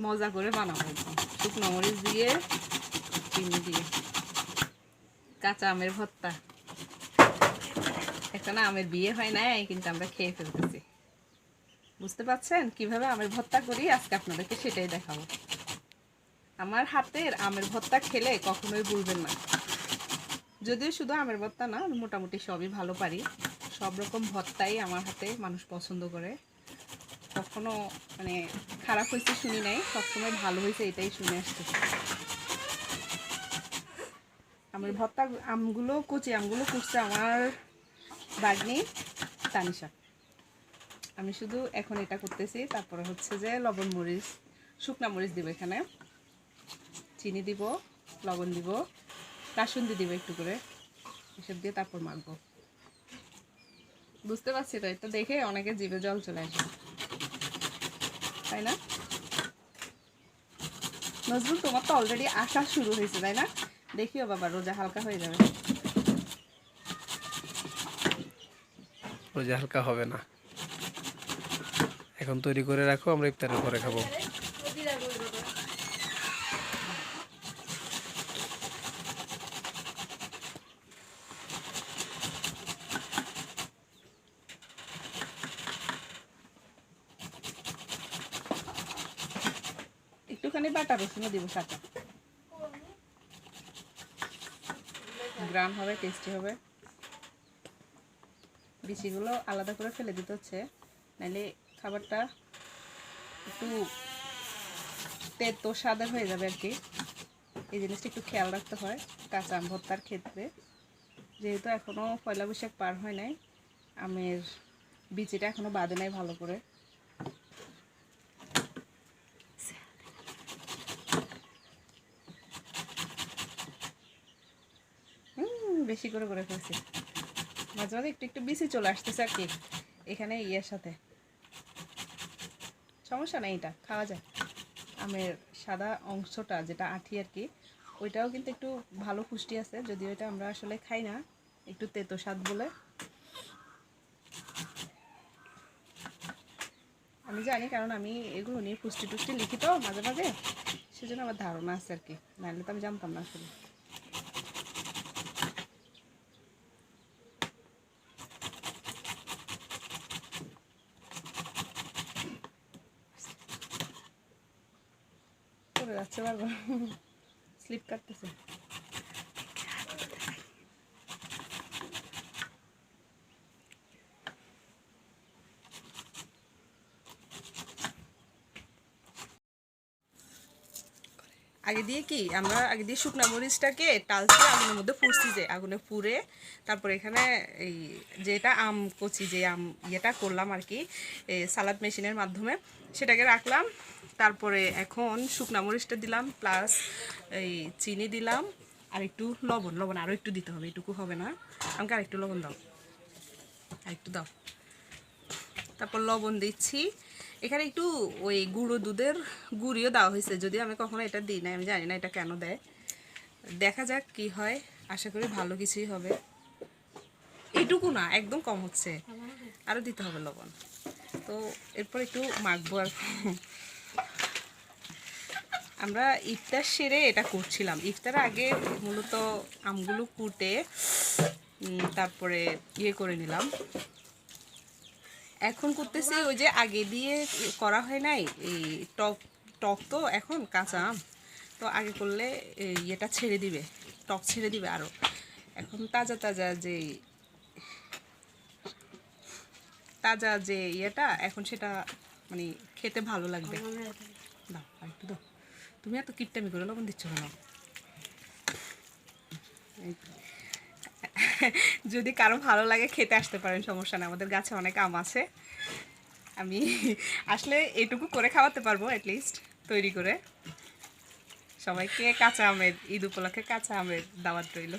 মজা করে বানাবো। শুকনো মরিচ দিয়ে, চিনি দিয়ে। কাঁচা আমের ভর্তা। একটা না আমের বিয়ে হয় নাই, কিন্তু আমরা খেয়ে ফেলতেছি। বুঝতে পারছেন? কীভাবে আমের ভর্তা করি? আজকে আপনাদেরকে সেটাই দেখাবো। আমার হাতের আমের ভর্তা খেলে কখনোই ভুলবেন না। যদিও শুধু আমের ভর্তা না, মোটামুটি সবই ভালো পারি। সব রকম ভর্তাই আমার হাতে মানুষ পছন্দ করে। কখনো মানে খারাপ হয়েছে শুনি নাই, সবসময় ভালো হয়েছে এটাই শুনে আসতেছি আমের ভর্তা, আমগুলো কচি, আমগুলো কুচছে আমার বাগনি তানিশা। আমি শুধু এখন এটা করতেছি, তারপরে হচ্ছে যে লবণ মরিচ, শুকনা মরিচ দিব এখানে। চিনি দিব, লবণ দিব কাসুন্দি দিব একটু করে। এসব দিয়ে তারপর মাখবো। বুঝতে পারছি তো, এটা দেখে অনেকে জিভে জল চলে আসবে। তাই না? নজরুল, তোমার তো অলরেডি আসা শুরু হয়েছে, তাই না? দেখিও বাবা, রোজা হালকা হয়ে যাবে। রোজা হালকা হবে না। এখন তৈরি করে রাখো, আমরা ইফতারের পরে খাব। একটুখানি বাটা রসুনও দিব সাথে। গ্রাম হবে টেস্টি হবে। বিচিগুলো আলাদা করে ফেলে দিতে হচ্ছে। নাহলে খাবারটা একটু তেতো স্বাদের হয়ে যাবে আর কি। এই জিনিসটা একটু খেয়াল রাখতে হয়, কাঁচা আম ভর্তার ক্ষেত্রে। যেহেতু এখনও পয়লা বৈশাখ পার হয় নাই, আমের বিচিটা এখনও বাদে নাই ভালো করে। বেশি করে করে ফেলছি। মাঝে মাঝে একটু একটু বেশি চলে আসতেছে আর কি। এখানে ইয়ের সাথে। সমস্যা নেই এটা, খাওয়া যায়। আমের সাদা অংশটা যেটা আঠি আর কি, ওইটাও কিন্তু একটু ভালো পুষ্টি আছে, যদিও এটা আমরা আসলে খাই না, একটু তেতো স্বাদ বলে। আমি জানি, কারণ আমি এগুলো নিয়ে পুষ্টি টুষ্টি লিখি তো মাঝে মাঝে, সেজন্য আমার ধারণা আছে আর কি, নাহলে তো আমি জানতাম না আসলে। যাচ্ছে বারবার স্লিপ কাটতেছে। আগে দিয়ে কি? আমরা আগে দিয়ে শুকনা মরিচটাকে টালছি, আগুনের মধ্যে ফুটছি যে, আগুনে পুড়ে তারপর এখানে এই যেটা আম কচি, যে আম ইয়েটা করলাম আর কি সালাদ মেশিনের মাধ্যমে, সেটাকে রাখলাম। তারপরে এখন শুকনা মরিচটা দিলাম প্লাস এই চিনি দিলাম, আর একটু লবণ লবণ আরও একটু দিতে হবে, এটুকু হবে না। আমাকে আর একটু লবণ দাও, আর একটু দাও। তারপর লবণ দিচ্ছি। এখানে একটু ওই গুঁড়ো দুধের গুঁড়িও দেওয়া হয়েছে যদি আমি কখনো এটা দিই না আমি জানি না এটা কেন দেয়। দেখা যাক কি হয়, আশা করি ভালো কিছুই হবে। এটুকু না, একদম কম হচ্ছে। আরও দিতে হবে লবণ। তো এরপর একটু মাখবো আর। আমরা ইফতার সেরে এটা করছিলাম। ইফতার আগে মূলত আমগুলো কুটে তারপরে ইয়ে করে নিলাম। এখন করতেছি ওই যে আগে দিয়ে করা হয় নাই, এই টক টক তো এখন কাঁচা আম। তো আগে করলে ইয়েটা ছেড়ে দিবে, টক ছেড়ে দিবে আরও এখন তাজা তাজা যে তাজা যে ইয়েটা, এখন সেটা মানে খেতে ভালো লাগবে। দাও একটু দাও। তুমি এত কিট্টামি করে লবণ দিচ্ছ কেন? যদি কারও ভালো লাগে, খেতে আসতে পারেন, সমস্যা না আমাদের গাছে অনেক আম আছে। আমি আসলে এটুকু করে খাওয়াতে পারব অ্যাটলিস্ট তৈরি করে। সবাইকে কাঁচা আমের, ঈদ উপলক্ষে কাঁচা আমের দাওয়াত রইল।